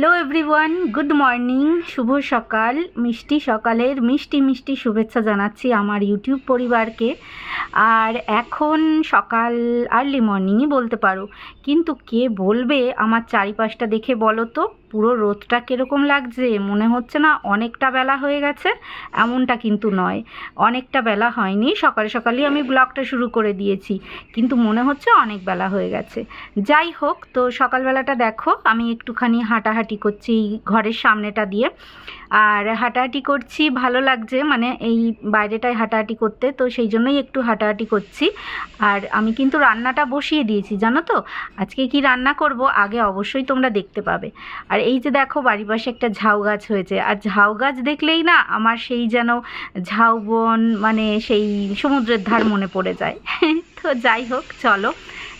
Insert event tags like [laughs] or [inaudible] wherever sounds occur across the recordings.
Hello everyone good morning শুভ সকাল। মিষ্টি সকালের মিষ্টি মিষ্টি শুভেচ্ছা জানাচ্ছি আমার ইউটিউব পরিবারকে। আর এখন সকাল আর্লি মর্নিংই বলতে পারো। কিন্তু কে বলবে আমার চারিপাশটা দেখে বলো তো? পুরো রোদটা কীরকম লাগছে মনে হচ্ছে না অনেকটা বেলা হয়ে গেছে, এমনটা কিন্তু নয়। অনেকটা বেলা হয়নি, সকালে সকালেই আমি ব্লগটা শুরু করে দিয়েছি, কিন্তু মনে হচ্ছে অনেক বেলা হয়ে গেছে। যাই হোক, তো সকালবেলাটা দেখো, আমি একটুখানি হাঁটাহাঁটি করছি এই ঘরের সামনেটা দিয়ে। আর হাঁটাহাঁটি করছি, ভালো লাগছে মানে এই বাইরেটায় হাঁটাহাঁটি করতে, তো সেই জন্যই একটু হাঁটাহাঁটি করছি। আর আমি কিন্তু রান্নাটা বসিয়ে দিয়েছি, জানো তো? আজকে কি রান্না করব? আগে অবশ্যই তোমরা দেখতে পাবে। আর এই যে দেখো বাড়ির পাশে একটা ঝাউ গাছ হয়েছে। আর ঝাউ গাছ দেখলেই না আমার সেই যেন ঝাউ বন মানে সেই সমুদ্রের ধার মনে পড়ে যায়। [laughs] তো যাই হোক, চলো।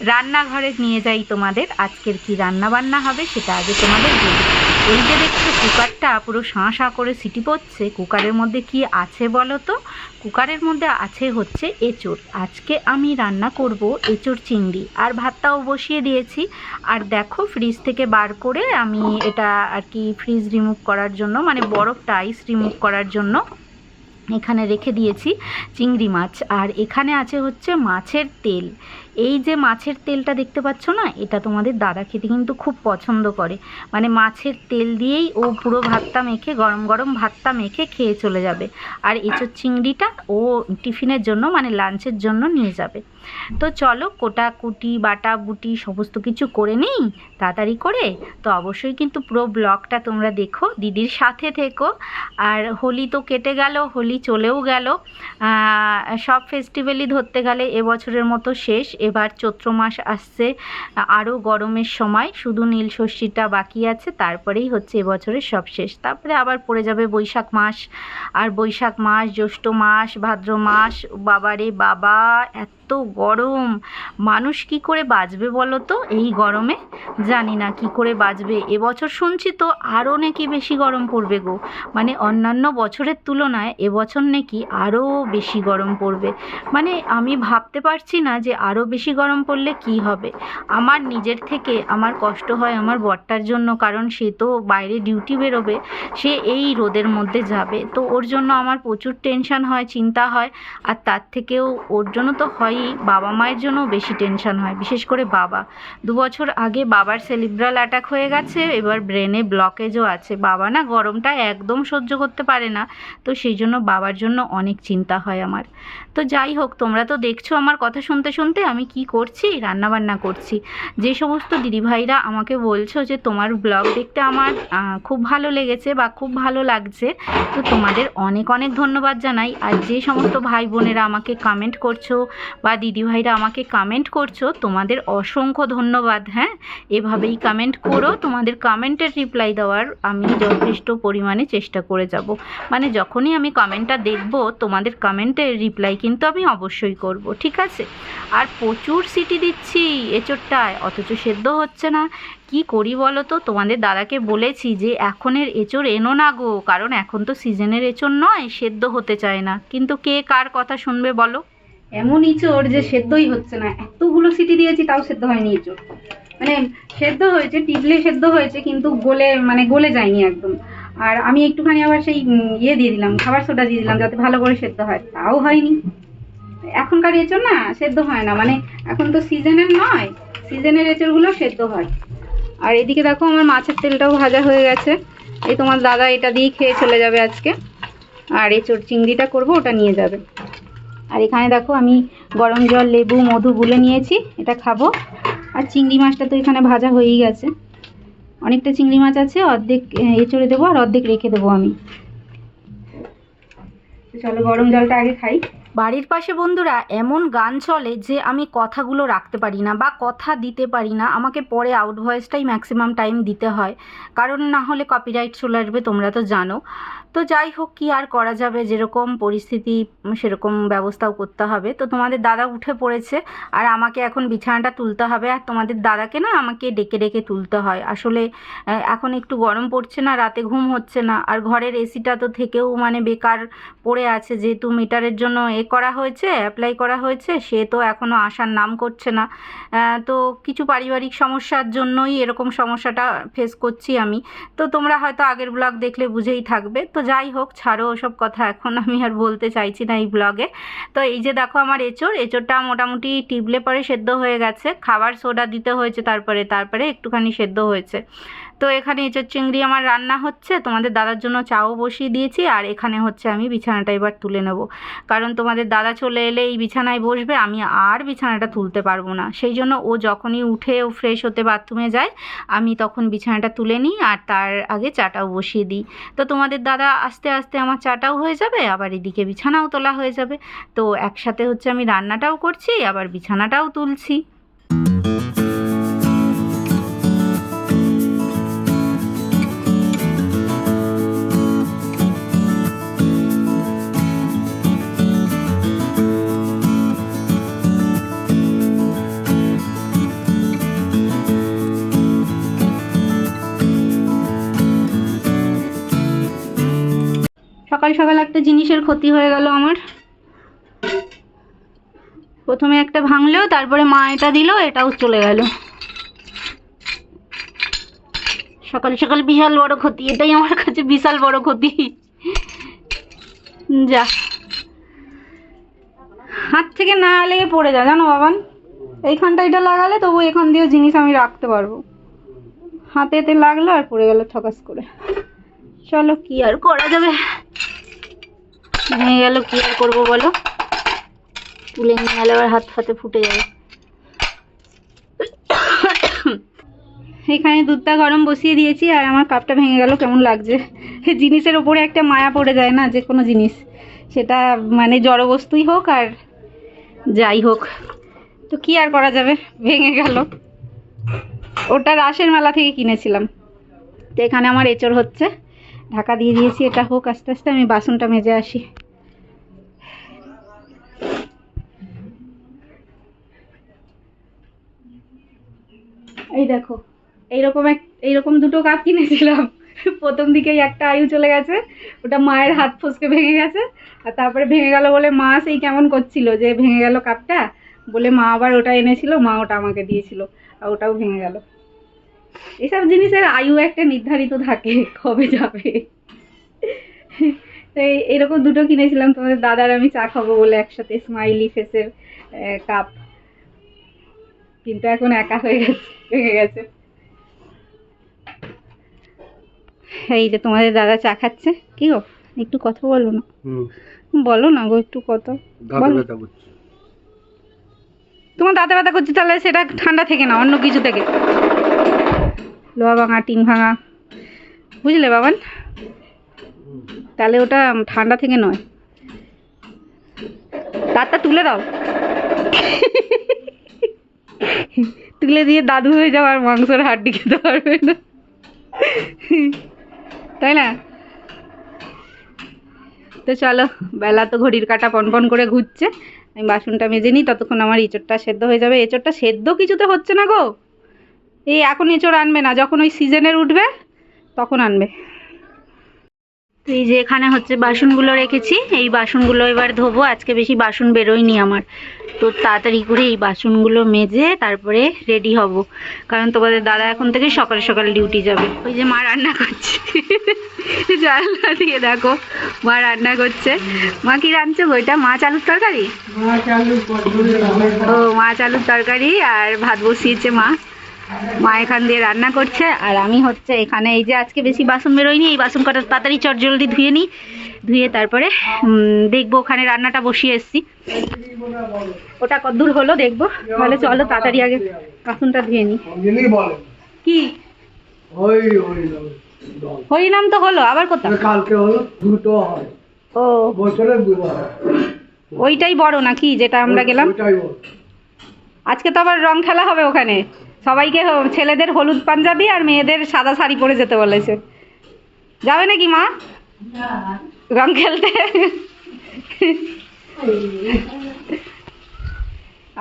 রান্নাঘরে নিয়ে যাই তোমাদের। আজকের কি রান্না বান্না হবে সেটা আগে তোমাদের বলি। এই যে দেখছ, কুকারটা পুরো শাঁ শাঁ করে সিটি পড়ছে। কুকারের মধ্যে কি আছে বলো তো? কুকারের মধ্যে আছে হচ্ছে এঁচড়। আজকে আমি রান্না করব এঁচড় চিংড়ি। আর ভাতটাও বসিয়ে দিয়েছি। আর দেখো ফ্রিজ থেকে বার করে আমি এটা আর কি ফ্রিজ রিমুভ করার জন্য মানে বরফটা আইস রিমুভ করার জন্য এখানে রেখে দিয়েছি চিংড়ি মাছ। আর এখানে আছে হচ্ছে মাছের তেল। এই যে মাছের তেলটা দেখতে পাচ্ছ না, এটা তোমাদের দাদা খেতে কিন্তু খুব পছন্দ করে। মানে মাছের তেল দিয়েই ও পুরো ভাতটা মেখে, গরম গরম ভাতটা মেখে খেয়ে চলে যাবে। আর এঁচোর চিংড়িটা ও টিফিনের জন্য মানে লাঞ্চের জন্য নিয়ে যাবে। তো চলো, কোটা কুটি, বাটা বুটি সমস্ত কিছু করে নিই, তাড়াতাড়ি করে। তো অবশ্যই কিন্তু পুরো ব্লগটা তোমরা দেখো, দিদির সাথে থেকো। আর হোলি তো কেটে গেল, হোলি চলেও গেল। সব ফেস্টিভ্যালই ধরতে গেলে এবছরের মতো শেষ এবার চৈত্র মাস আসছে, আরও গরমের সময়, শুধু নীল ষষ্ঠীটা বাকি আছে, তারপরেই হচ্ছে এবছরের সব শেষ। তারপরে আবার পড়ে যাবে বৈশাখ মাস। আর বৈশাখ মাস, জ্যৈষ্ঠ মাস, ভাদ্র মাস, বাবারে বাবা, এত গরম। মানুষ কি করে বাঁচবে বলো তো এই গরমে? জানি না কি করে বাঁচবে এবছর শুনছি তো আরও নাকি বেশি গরম পড়বে গো। মানে অন্যান্য বছরের তুলনায় এবছর নাকি আরও বেশি গরম পড়বে। মানে আমি ভাবতে পারছি না যে আরও বেশি গরম পড়লে কি হবে। আমার নিজের থেকে আমার কষ্ট হয় আমার বরটার জন্য, কারণ সে তো বাইরে ডিউটি বেরোবে, সে এই রোদের মধ্যে যাবে। তো ওর জন্য আমার প্রচুর টেনশন হয়, চিন্তা হয়, আর তার থেকেও ওর জন্য তো হয়ই বাবা মায়ের জন্য বেশি টেনশন হয়, বিশেষ করে বাবা। দু বছর আগে বাবার সেলিব্রাল অ্যাটাক হয়ে গেছে, এবার ব্রেনে ব্লকেজও আছে। বাবা না গরমটা একদম সহ্য করতে পারে না, তো সেই জন্য বাবার জন্য অনেক চিন্তা হয় আমার। তো যাই হোক, তোমরা তো দেখছ আমার কথা শুনতে শুনতে, আমি কি করছি? রান্না বান্না করছি। যে সমস্ত দিদিভাইরা আমাকে বলছো যে তোমার ব্লগ দেখতে আমার খুব ভালো লেগেছে বা খুব ভালো লাগছে, তো তোমাদের অনেক অনেক ধন্যবাদ জানাই। আর যে সমস্ত ভাই বোনেরা আমাকে কমেন্ট করছ বা দিদিভাইরা আমাকে কমেন্ট করছ, তোমাদের অসংখ্য ধন্যবাদ হ্যাঁ? এভাবেই কমেন্ট করো, তোমাদের কমেন্টের রিপ্লাই দেওয়ার আমি যথেষ্ট পরিমাণে চেষ্টা করে যাব। মানে যখনই আমি কমেন্টটা দেখব, তোমাদের কমেন্টের রিপ্লাই কিন্তু আমি অবশ্যই করব, ঠিক আছে? আর প্রচুর সিটি দিচ্ছি এঁচোড়টায়, অথচ সেদ্ধ হচ্ছে না। কি করি বলো তো? তোমাদের দাদাকে বলেছি যে, এখনের এঁচোড় এনো না গো, কারণ এখন তো সিজনের এঁচোড় নয়, সেদ্ধ হতে চায় না। কিন্তু কে কার কথা শুনবে বলো? এমন ইঁচড় যে সেদ্ধই হচ্ছে না। এতগুলো সিটি দিয়েছি, তাও সেদ্ধ হয়নি ইঁচড় মানে সেদ্ধ হয়েছে, টিপলে সেদ্ধ হয়েছে, কিন্তু গলে মানে গলে যায়নি একদম। আর আমি একটুখানি আবার সেই ইয়ে দিয়ে দিলাম, খাবার সোডা দিয়ে দিলাম, যাতে ভালো করে সেদ্ধ হয়। তাও হয়নি। এখনকার এঁচড় না, সেদ্ধ হয় না। মানে এখন তো সিজনের নয়, সিজনের এঁচড়গুলো সেদ্ধ হয়। আর এদিকে দেখো, আমার মাছের তেলটাও ভাজা হয়ে গেছে। এই তোমার দাদা এটা দিয়েই খেয়ে চলে যাবে আজকে। আর এঁচড় চিংড়িটা করব, ওটা নিয়ে যাবে। আর এখানে দেখো আমি গরম জল, লেবু, মধু গুলে নিয়েছি, এটা খাব। আর চিংড়ি মাছটা তো এখানে ভাজা হয়েই গেছে। অনেকটা চিংড়ি মাছ আছে, অর্ধেক এঁচড়ে দেবো আর অর্ধেক রেখে দেবো আমি। চলো গরম জলটা আগে খাই। বাড়ির পাশে বন্ধুরা, এমন গান চলে যে আমি কথাগুলো রাখতে পারি না বা কথা দিতে পারি না। আমাকে পরে আউট ভয়েসটাই ম্যাক্সিমাম টাইম দিতে হয়। কারণ না হলে কপিরাইট চলে আসবে, তোমরা তো জানো। তো যাই হোক, কি আর করা যাবে? যেরকম পরিস্থিতি, সেরকম ব্যবস্থাও করতে হবে। তো তোমাদের দাদা উঠে পড়েছে, আর আমাকে এখন বিছানাটা তুলতে হবে। আর তোমাদের দাদাকে না আমাকে ডেকে ডেকে তুলতে হয়। আসলে এখন একটু গরম পড়ছে না, রাতে ঘুম হচ্ছে না। আর ঘরের এসিটা তো থেকেও মানে বেকার পড়ে আছে। যেহেতু মিটারের জন্য এ করা হয়েছে, অ্যাপ্লাই করা হয়েছে, সে তো এখনও আসার নাম করছে না। তো কিছু পারিবারিক সমস্যার জন্যই এরকম সমস্যাটা ফেস করছি আমি। তো তোমরা হয়তো আগের ব্লগ দেখলে বুঝেই থাকবে। তো যাই হোক, ছাড়ো ওসব কথা। এখন আমি আর বলতে চাইছি না এই ব্লগে তো এই যে দেখো আমার এঁচড়, এঁচড়টা মোটামুটি টিবলে পরে সেদ্ধ হয়ে গেছে। খাবার সোডা দিতে হয়েছে তারপরে তারপরে একটুখানি সেদ্ধ হয়েছে। তো এখানে এঁচড় চিংড়ি আমার রান্না হচ্ছে, তোমাদের দাদার জন্য চাও বসিয়ে দিয়েছি আর এখানে হচ্ছে আমি বিছানাটা এবার তুলে নেব। কারণ তোমাদের দাদা চলে এলে এই বিছানায় বসবে, আমি আর বিছানাটা তুলতে পারব না। সেই জন্য ও যখনই উঠে ও ফ্রেশ হতে বাথরুমে যায়, আমি তখন বিছানাটা তুলে নিই আর তার আগে চাটাও বসিয়ে দিই। তো তোমাদের দাদা আস্তে আস্তে আমার চাটাও হয়ে যাবে, আবার এদিকে বিছানাও তোলা হয়ে যাবে। তো একসাথে হচ্ছে আমি রান্নাটাও করছি, আবার বিছানাটাও তুলছি। সকাল সকাল একটা জিনিসের ক্ষতি হয়ে গেল আমার। প্রথমে একটা ভাঙলো, তারপরে মা এটা দিল, এটাও চলে গেল। সকাল সকাল বিশাল বড় ক্ষতি, এটাই আমার কাছে বিশাল বড় ক্ষতি। যা। হাত থেকে না লেগে পড়ে যা, জানো বাবান? এইখানটা এটা লাগালে তবু এখান দিয়েও জিনিস আমি রাখতে পারব। হাতেতে লাগল আর পড়ে গেল ঠকাস করে। চলো, কি আর করা যাবে? ভেঙে গেল, কি আর করব বলো? তুলে নিয়ে গেলে আবার হাত ফাতে ফুটে যাবে। এখানে দুধটা গরম বসিয়ে দিয়েছি, আর আমার কাপটা ভেঙে গেল, কেমন লাগছে? জিনিসের ওপরে একটা মায়া পড়ে যায় না, যে কোনো জিনিস। সেটা মানে জড়বস্তুই হোক আর যাই হোক। তো কি আর করা যাবে? ভেঙে গেল। ওটা রাসের মেলা থেকে কিনেছিলাম। তো এখানে আমার এঁচড় হচ্ছে। ঢাকা দিয়ে দিয়েছি, এটা হোক, আস্তে আস্তে আমি বাসনটা মেজে আসি। এই দেখো, এইরকম এক, এইরকম দুটো কাপ কিনেছিলাম। প্রথম দিকেই একটা আয়ু চলে গেছে, ওটা মায়ের হাত ফসকে ভেঙে গেছে, আর তারপরে ভেঙে গেল বলে মা সেই কেমন করছিল যে ভেঙে গেল কাপটা, বলে মা আবার ওটা এনেছিল, মা ওটা আমাকে দিয়েছিল, আর ওটাও ভেঙে গেল। এসব জিনিসের আয়ু একটা নির্ধারিত থাকে, কবে যাবে। তো এরকম দুটো কিনেছিলাম, তোমাদের দাদার আমি চা খাব বলে একসাথে স্মাইলি ফেসের কাপ কিন্তু এখন একা হয়ে গেছে ভেঙে গেছে। এই যে তোমাদের দাদা চা খাচ্ছে কি গো? একটু কথা বলো না। বলো না গো একটু কথা। তোমার দাঁতে ব্যথা করছে তাহলে সেটা ঠান্ডা থেকে না অন্য কিছু থেকে। লোহা ভাঙা টিন ভাঙা। বুঝলে বাবান? তাহলে ওটা ঠান্ডা থেকে নয়। দাঁতটা তুলে দাও। তুলে দিয়ে দাদু হয়ে যাও আর মাংসের হাড্ডি খেতে পারবে না। তাই না? তো চলো, বেলা তো ঘড়ির কাঁটা পনপন করে ঘুরছে। আমি বাসনটা মেজে নিই, ততক্ষণ আমার এঁচড়টা সেদ্ধ হয়ে যাবে। এঁচড়টা সেদ্ধ কিছুতে হচ্ছে না গো। এই এখন এঁচড় আনবে না, যখন ওই সিজনের উঠবে, তখন আনবে। এই যে এখানে হচ্ছে বাসনগুলো রেখেছি এই বাসনগুলো এবার ধোবো। আজকে বেশি বাসন বেরোয়নি আমার। তো তাড়াতাড়ি করে এই বাসনগুলো মেজে তারপরে রেডি হব। কারণ তোমাদের দাদা এখন থেকে সকাল সকাল ডিউটি যাবে। ওই যে মা রান্না করছে। [laughs] জানলা দিয়ে দেখো মা রান্না করছে। মা কি রাঁধছো এটা? মাছ আলুর তরকারি? ও মাছ আলুর তরকারি আর ভাত বসিয়েছে মা। মা এখান দিয়ে রান্না করছে আর আমি হচ্ছে এখানে এই যে আজকে বেশি বাসন বেরোয়নি এই বাসন কটা তাড়াতাড়ি চট জলদি ধুয়ে নিই। ধুয়ে তারপরে দেখব ওখানে রান্নাটা বসিয়ে এসছি। ওটা কদ্দূর হলো দেখব। তাহলে চলো তাড়াতাড়ি আগে বাসনটা ধুয়ে নিই। কি? হরিনাম তো হলো আবার কোথাও কালকে হলো দুটো হয়। ও। বছরে ওইটাই বড় নাকি যেটা আমরা গেলাম? আজকে তো আবার রং খেলা হবে ওখানে। সবাইকে ছেলেদের হলুদ পাঞ্জাবি আর মেয়েদের সাদা শাড়ি পরে যেতে বলেছে। যাবে নাকি মা? রং খেলতে?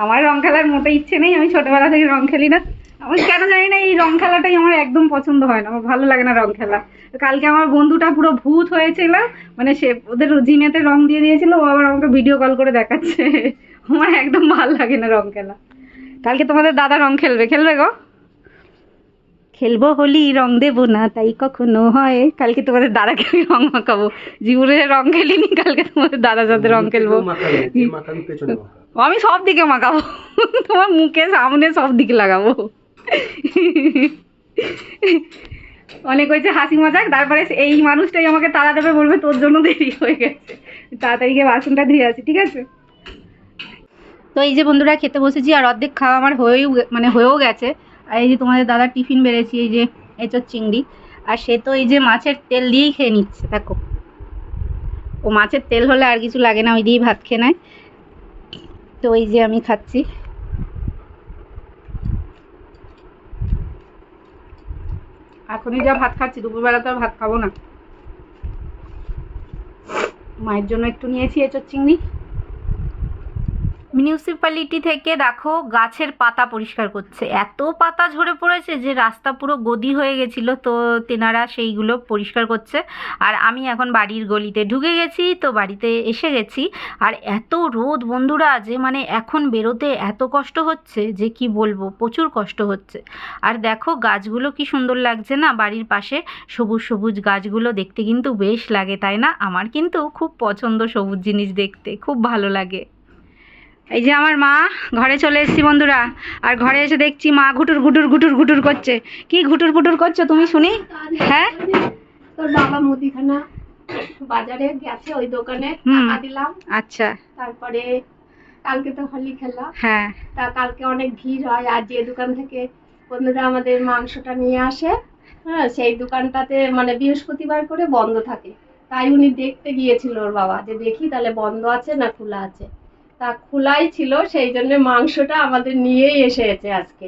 আমার রং খেলার মোটে ইচ্ছে নেই, আমি ছোটবেলা থেকে রং খেলি না। আমি কেন জানি না, এই রং খেলাটাই আমার একদম পছন্দ হয় না, আমার ভালো লাগে না রং খেলা। কালকে আমার বন্ধুটা পুরো ভূত হয়েছিল মানে সে ওদের জিনেতে রং দিয়ে দিয়েছিল, ও আবার আমাকে ভিডিও কল করে দেখাচ্ছে। আমার একদম ভালো লাগে না রং খেলা। কালকে তোমাদের দাদা রং খেলবে খেলবে গো? খেলব হোলি রং দেবো না তাই কখনো হয়। কালকে তোমাদের দাদাকে আমি রং মাখাবো। জীবনে রং খেলিনি কালকে তোমাদের দাদা সাথে রং খেলব। আমি সব দিকে মাখাবো। তোমার মুখে সামনে সব দিকে লাগাবো। অনেক হয়েছে হাসি মজাক। তারপরে এই মানুষটাই আমাকে তাড়া দেবে বলবে তোর জন্য দেরি হয়ে গেছে। তাড়াতাড়ি গিয়ে বাসনটা ধুয়ে আছি ঠিক আছে? তো এই যে বন্ধুরা খেতে বসেছি আর অর্ধেক খাওয়া আমার হয়েও গে- মানে হয়েও গেছে। আর এই যে তোমাদের দাদা টিফিন বেড়েছি, এই যে এঁচোর চিংড়ি। আর সে তো এই যে মাছের তেল দিয়েই খেয়ে নিচ্ছে, দেখো। ও মাছের তেল হলে আর কিছু লাগে না, ওই দিয়েই ভাত খেয়ে নেয়। তো এই যে আমি খাচ্ছি। এখনই যা ভাত খাচ্ছি, দুপুরবেলা তো আর ভাত খাব না। মায়ের জন্য একটু নিয়েছি এঁচোর চিংড়ি। মিউনিসিপ্যালিটি থেকে দেখো গাছের পাতা পরিষ্কার করছে। এত পাতা ঝরে পড়েছে যে রাস্তা পুরো গদি হয়ে গেছিল, তো তেনারা সেইগুলো পরিষ্কার করছে। আর আমি এখন বাড়ির গলিতে ঢুকে গেছি, তো বাড়িতে এসে গেছি। আর এত রোদ বন্ধুরা যে মানে এখন বেরোতে এত কষ্ট হচ্ছে যে কি বলব, প্রচুর কষ্ট হচ্ছে। আর দেখো গাছগুলো কি সুন্দর লাগছে না, বাড়ির পাশে সবুজ সবুজ গাছগুলো দেখতে কিন্তু বেশ লাগে, তাই না? আমার কিন্তু খুব পছন্দ সবুজ জিনিস দেখতে, খুব ভালো লাগে। এই যে আমার মা ঘরে চলে এসেছি বন্ধুরা। আর ঘরে এসে দেখছি মা ঘুটুর ঘুটুর ঘুটুর ঘুটুর করছে। কি ঘুটুর ঘুটুর করছ তুমি শুনি? হ্যাঁ? তোর বাবা মুদিখানা বাজারে গেছে ওই দোকানে। টাকা দিলাম। আচ্ছা। তারপরে কালকে তো হোলি খেলা। হ্যাঁ। তা কালকে অনেক ভিড় হয়। আর যে দোকান থেকে বন্ধুরা আমাদের মাংসটা নিয়ে আসে হ্যাঁ সেই দোকানটাতে মানে বৃহস্পতিবার করে বন্ধ থাকে। তাই উনি দেখতে গিয়েছিল ওর বাবা যে দেখি তাহলে বন্ধ আছে না খোলা আছে। তা খোলাই ছিল, সেই জন্য মাংসটা আমাদের নিয়েই এসেছে আজকে।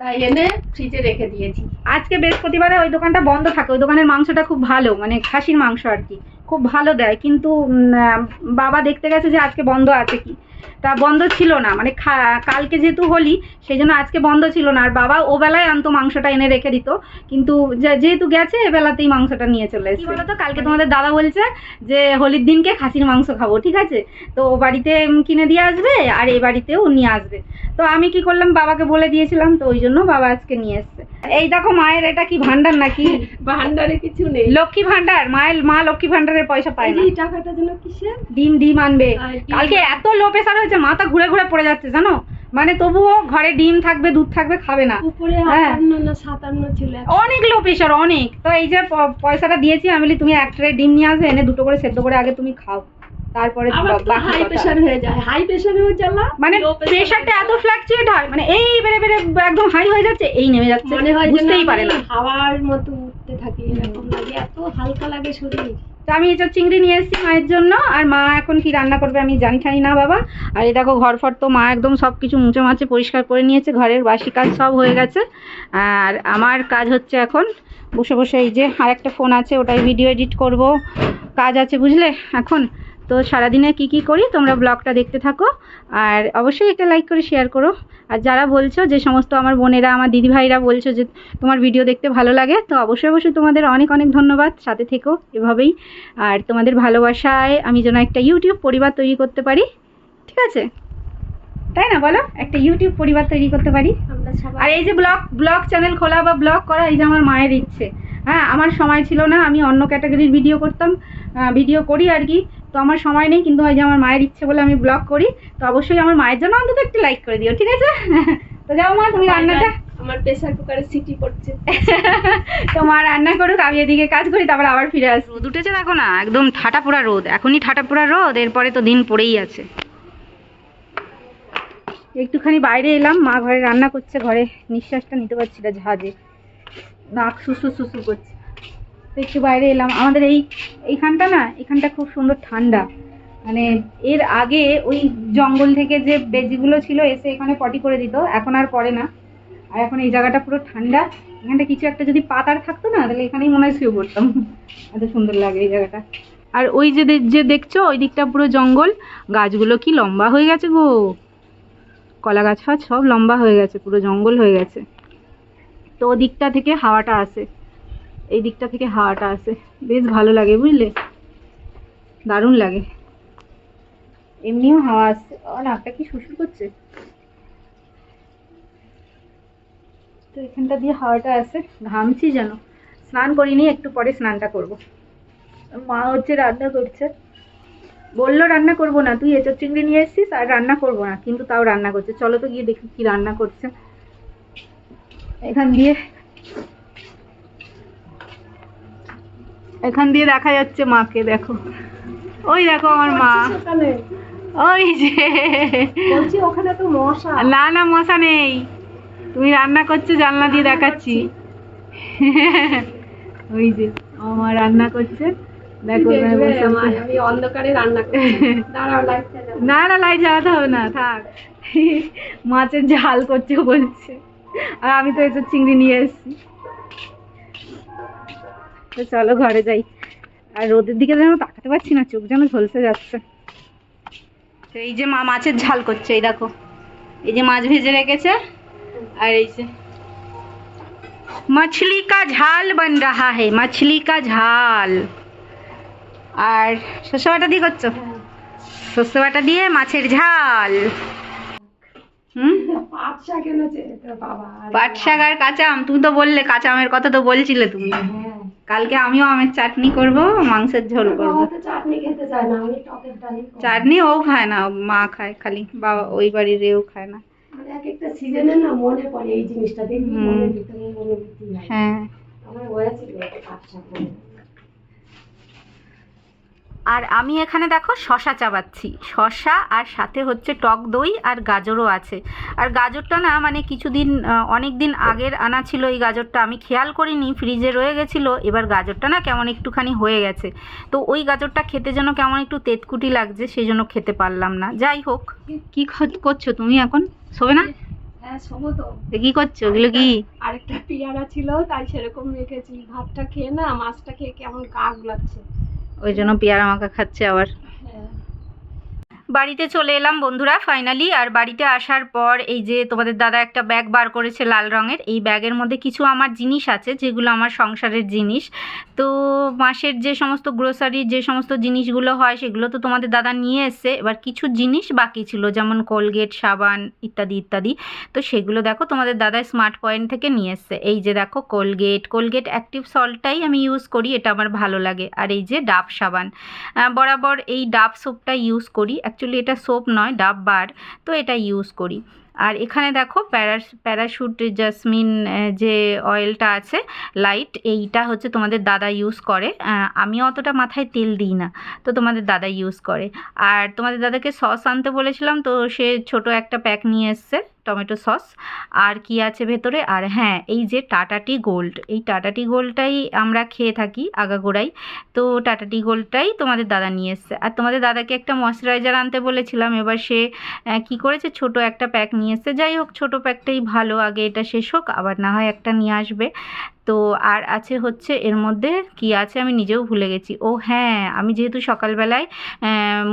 তাই এনে ফ্রিজে রেখে দিয়েছি। আজকে বৃহস্পতিবারে ওই দোকানটা বন্ধ থাকে, ওই দোকানের মাংসটা খুব ভালো মানে খাসির মাংস আর কি, খুব ভালো দেয়। কিন্তু বাবা দেখতে গেছে যে আজকে বন্ধ আছে কি। তা বন্ধ ছিল না। মানে কালকে যেহেতু হোলি সেই জন্য আজকে বন্ধ ছিল না। আর বাবা ও বেলায় আনতো মাংসটা এনে রেখে দিত। কিন্তু যেহেতু গেছে এ বেলাতেই মাংসটা নিয়ে চলে এসেছে। বলো তো কালকে তোমাদের দাদা বলছে যে হোলির দিনকে খাসির মাংস খাব ঠিক আছে? তো ও বাড়িতে কিনে দিয়ে আসবে আর এই বাড়িতেও নিয়ে আসবে। তো আমি কি করলাম বাবাকে বলে দিয়েছিলাম তো ওই জন্য বাবা আজকে নিয়ে এসছে। এই দেখো মায়ের এটা কি ভান্ডার নাকি? [laughs] ভান্ডারে কিছু নেই। লক্ষ্মী ভান্ডার মায়ের মা লক্ষ্মী ভান্ডারের পয়সা পায় না। এই টাকাটা যেন কিসের? ডিম ডিম আনবে। কালকে এত লো প্রেশার হয়েছে মাথা ঘুরে ঘুরে পড়ে যাচ্ছে জানো? মানে তবুও ঘরে ডিম থাকবে দুধ থাকবে খাবে না। উপরে হ্যাঁ। সাতান্ন ছিল অনেক লো প্রেশার অনেক। তো এই যে পয়সাটা দিয়েছি আমি বলি তুমি এক ট্রে ডিম নিয়ে আসবে এনে দুটো করে সেদ্ধ করে আগে তুমি খাও। তারপরে হাই প্রেশার হয়ে যায়। হাই প্রেশারেও জ্বালা মানে প্রেশারটা এত ফ্ল্যাকচুয়েট হয় মানে এই বেড়ে বেড়ে একদম হাই হয়ে যাচ্ছে এই নেমে যাচ্ছে। মনে হয় বুঝতেই পারে না। হাওয়ার মতো উঠতে থাকি এরকম লাগে। এত হালকা লাগে শরীর। তো আমি এসব চিংড়ি নিয়ে এসেছি মায়ের জন্য, আর মা এখন কি রান্না করবে আমি জানি ঠানি না বাবা। আর এই দেখো ঘর ফর তো মা একদম সব কিছু মুছে মাছে পরিষ্কার করে নিয়েছে, ঘরের বাসি কাজ সব হয়ে গেছে। আর আমার কাজ হচ্ছে এখন বসে বসে এই যে আর একটা ফোন আছে, ওটাই ভিডিও এডিট করব। কাজ আছে বুঝলে এখন। তো সারাদিনে কি কি করি তোমরা ব্লগটা দেখতে থাকো, আর অবশ্যই একটা লাইক করে শেয়ার করো। আর যারা বলছো যে সমস্ত আমার বোনেরা আমার দিদিভাইরা বলছো যে তোমার ভিডিও দেখতে ভালো লাগে তো অবশ্যই অবশ্যই তোমাদের অনেক অনেক ধন্যবাদ। সাথে থেকো এভাবেই। আর তোমাদের ভালোবাসায় আমি যেন একটা ইউটিউব পরিবার তৈরি করতে পারি। ঠিক আছে? তাই না বলো? একটা ইউটিউব পরিবার তৈরি করতে পারি। আর এই যে ব্লগ ব্লগ চ্যানেল খোলা বা ব্লগ করা এই যে আমার মায়ের ইচ্ছে। হ্যাঁ আমার সময় ছিল না আমি অন্য ক্যাটাগরির ভিডিও করতাম ভিডিও করি আর কি। তো আমার সময় নেই কিন্তু ওই যে আমার মায়ের ইচ্ছে বলে আমি ব্লগ করি তো অবশ্যই আমার মায়ের জন্য অন্তত একটু লাইক করে দিও ঠিক আছে? [laughs] তো যাও মা তুমি রান্নাটা? আমার প্রেসার কুকারে সিটি পড়ছে। [laughs] তো মা রান্না করুক আমি এদিকে কাজ করি তারপর আবার ফিরে আসব। রোদ উঠেছে দেখো না একদম ঠাটা পোড়া রোদ এখনই ঠাটা পোড়া রোদ এরপরে তো দিন পড়েই আছে। একটুখানি বাইরে এলাম মা ঘরে রান্না করছে ঘরে নিঃশ্বাসটা নিতে পারছি না ঝাঁজে নাক সুসু সুসু করছে। তো একটু বাইরে এলাম। আমাদের এই, এইখানটা না, এখানটা খুব সুন্দর ঠান্ডা। মানে এর আগে ওই জঙ্গল থেকে যে বেজিগুলো ছিল, এসে এখানে পটি করে দিত। এখন আর করে না। আর এখন এই জায়গাটা পুরো ঠান্ডা। এখানটা কিছু একটা যদি পাতার থাকতো না, তাহলে এখানেই মনে হয় শুয়ে পড়তাম। এত সুন্দর লাগে এই জায়গাটা। আর ওই যে যে দেখছ, ওই দিকটা পুরো জঙ্গল। গাছগুলো কি লম্বা হয়ে গেছে গো। কলা গাছ ফাছ সব লম্বা হয়ে গেছে, পুরো জঙ্গল হয়ে গেছে। তো ওদিকটা থেকে হাওয়াটা আসে। এই দিকটা থেকে হাওয়াটা আসে। বেশ ভালো লাগে বুঝলে? দারুণ লাগে। এমনিও হাওয়া আসছে। ও নাকটা কি শুশুর করছে? তো এখানটা দিয়ে হাওয়াটা আসে। ঘামছি যেন। স্নান করিনি একটু পরে স্নানটা করব। মা হচ্ছে রান্না করছে। বলল রান্না করব না। তুই এঁচোর চিংড়ি নিয়ে এসেছিস আর রান্না করব না কিন্তু তাও রান্না করছে। চলো তো গিয়ে দেখি কি রান্না করছে। এখান দিয়ে এখান দিয়ে দেখা যাচ্ছে মাকে দেখো। ওই দেখো আমার মা। ওই যে। ওখানে তো মশা। না না মশা নেই। তুমি রান্না করছ জানলা দিয়ে দেখাচ্ছি। ওই যে আমার রান্না করছে। দেখো। আমি অন্ধকারে রান্না। না না লাইট জ্বালাতে হবে না থাক। মাছের ঝাল করছে বলছে। আর আমি তো এসব চিংড়ি নিয়ে এসেছি। তো চলো ঘরে যাই। আর রোদের দিকে যেন তাকাতে পারছি না চোখ যেন ঝলসে যাচ্ছে। তো এই যে মা মাছের ঝাল করছে এই দেখো। এই যে মাছ ভেজে রেখেছে আর এই যে মাছলি কা ঝাল বন রাহা হে মাছলি কা ঝাল। আর শস্য বাটা দিয়ে করছ? শস্য বাটা দিয়ে মাছের ঝাল। পাট শাক আর কাঁচা আম তুমি তো বললে কাঁচা আমের কথা তো বলছিলে তুমি। কালকে আমিও আমের চাটনি করব মাংসের ঝোল করব। চাটনি খেতে চায় না আমি টকের ডালি চাটনি ও খায় না মা খায় খালি বাবা ওই বাড়ির এও খায় না। মানে এক একটা সিজনে না মনে পড়ে এই জিনিসটা দেখি। মনে ভিতরে মনে হ্যাঁ। আমার একটা। আর আমি এখানে দেখো শশা চাবাচ্ছি। শশা আর সাথে হচ্ছে টক দই আর গাজরও আছে। আর গাজরটা না মানে কিছুদিন অনেক দিন আগের আনা ছিল এই গাজরটা। আমি খেয়াল করিনি ফ্রিজে রয়ে গেছিল। এবার গাজরটা না কেমন একটুখানি হয়ে গেছে। তো ওই গাজরটা খেতে যেন কেমন একটু তেতকুটি লাগছে সেই জন্য খেতে পারলাম না। যাই হোক। কি করছ তুমি এখন? শোবে না? হ্যাঁ কি করছ? এগুলো কি? আরেকটা পেয়ারা ছিল তাই সেরকম রেখেছি। ভাতটা খেয়ে না মাছটা খেয়ে কেমন গা গুলাচ্ছে। ওই জন্য পেয়ারা মাখা খাচ্ছে আবার। বাড়িতে চলে এলাম বন্ধুরা ফাইনালি আর বাড়িতে আসার পর এই যে তোমাদের দাদা একটা ব্যাগ বার করেছে লাল রঙের, এই ব্যাগের মধ্যে কিছু আমার জিনিস আছে, যেগুলো আমার সংসারের জিনিস। তো মাসের যে সমস্ত গ্রোসারির যে সমস্ত জিনিসগুলো হয়, সেগুলো তো তোমাদের দাদা নিয়ে এসছে। এবার কিছু জিনিস বাকি ছিল, যেমন কোলগেট সাবান ইত্যাদি ইত্যাদি। তো সেগুলো দেখো তোমাদের দাদা স্মার্ট পয়েন্ট থেকে নিয়ে এসছে। এই যে দেখো কোলগেট কোলগেট অ্যাক্টিভ সল্টটাই আমি ইউজ করি, এটা আমার ভালো লাগে। আর এই যে ডাব সাবান। বরাবর এই ডাব সোপটা ইউজ করি অ্যাকচুয়ালি এটা সোপ নয়, ডাব বার, তো এটা ইউজ করি। আর এখানে দেখো প্যারাস প্যারাশুট জাসমিন যে অয়েলটা আছে লাইট এইটা হচ্ছে তোমাদের দাদা ইউজ করে। আমি অতটা মাথায় তেল দিই না, তো তোমাদের দাদা ইউজ করে। আর তোমাদের দাদাকে সস আনতে বলেছিলাম, তো সে ছোট একটা প্যাক নিয়ে এসছে। Tomato sauce. আর কি আছে ভেতরে? আর হ্যাঁ এই যে টাটাটি গোল্ড। এই টাটাটি গোল্ডটাই আমরা খেয়ে থাকি আগাগোড়াই। তো টাটা টি গোল্ডটাই তোমাদের দাদা নিয়ে এসছে। আর তোমাদের দাদাকে একটা ময়শ্চারাইজার আনতে বলেছিলাম। এবার সে কি করেছে? ছোট একটা প্যাক নিয়ে এসছে। যাই হোক, ছোটো প্যাকটাই ভালো। আগে এটা শেষ হোক, আবার না হয় একটা নিয়ে আসবে। তো আর আছে হচ্ছে, এর মধ্যে কি আছে আমি নিজেও ভুলে গেছি। ও হ্যাঁ আমি যেহেতু সকালবেলায়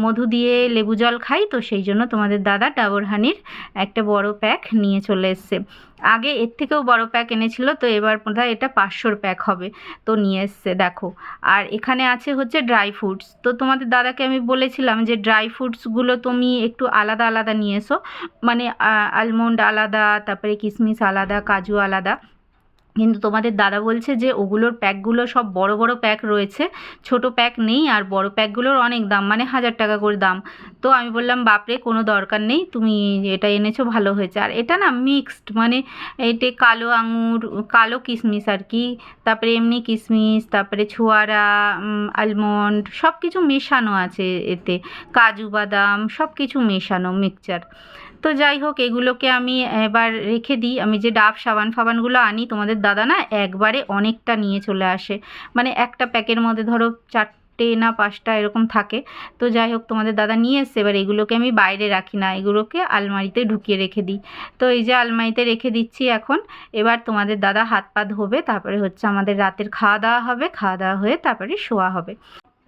মধু দিয়ে লেবু জল খাই, তো সেই জন্য তোমাদের দাদা ডাবর হানির একটা বড় প্যাক নিয়ে চলে এসছে। আগে এর থেকেও বড় প্যাক এনেছিল, তো এবার বোধহয় এটা পাঁচশোর প্যাক হবে, তো নিয়ে এসছে, দেখো। আর এখানে আছে হচ্ছে ড্রাই ফ্রুটস তো তোমাদের দাদাকে আমি বলেছিলাম যে ড্রাই ফ্রুটসগুলো তুমি একটু আলাদা আলাদা নিয়ে এসো। মানে আলমন্ড আলাদা, তারপরে কিশমিশ আলাদা, কাজু আলাদা। কিন্তু তোমাদের দাদা বলছে যে ওগুলোর প্যাকগুলো সব বড় বড় প্যাক রয়েছে। ছোট প্যাক নেই আর বড় প্যাকগুলোর অনেক দাম মানে হাজার টাকা করে দাম। তো আমি বললাম, বাপরে, কোনো দরকার নেই, তুমি এটা এনেছো, ভালো হয়েছে। আর এটা না মিক্সড মানে এতে কালো আঙুর, কালো কিশমিশ আর কি, তারপরে এমনি কিশমিশ তারপরে ছোয়ারা আলমন্ড সব কিছু মেশানো আছে এতে। কাজু, বাদাম সব কিছু মেশানো মিক্সচার তো যাই হোক, এগুলোকে আমি এবার রেখে দিই। আমি যে ডাব, সাবান ফাবানগুলো আনি, তোমাদের দাদা না একবারে অনেকটা নিয়ে চলে আসে। মানে একটা প্যাকের মধ্যে ধরো চারটে না পাঁচটা এরকম থাকে। তো যাই হোক, তোমাদের দাদা নিয়ে এসছে। এবার এগুলোকে আমি বাইরে রাখি না। এগুলোকে আলমারিতে ঢুকিয়ে রেখে দিই। তো এই যে আলমারিতে রেখে দিচ্ছি এখন। এবার তোমাদের দাদা হাত পা ধোবে, তারপরে হচ্ছে আমাদের রাতের খাওয়া দাওয়া হবে। খাওয়া দাওয়া হয়ে তারপরে শোয়া হবে।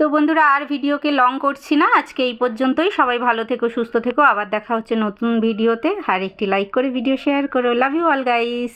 তো বন্ধুরা আর ভিডিওকে লং করছি না। আজকে এই পর্যন্তই। সবাই ভালো থেকো, সুস্থ থেকো। আবার দেখা হচ্ছে নতুন ভিডিওতে। আর একটি লাইক করে ভিডিও শেয়ার করো। Love you all guys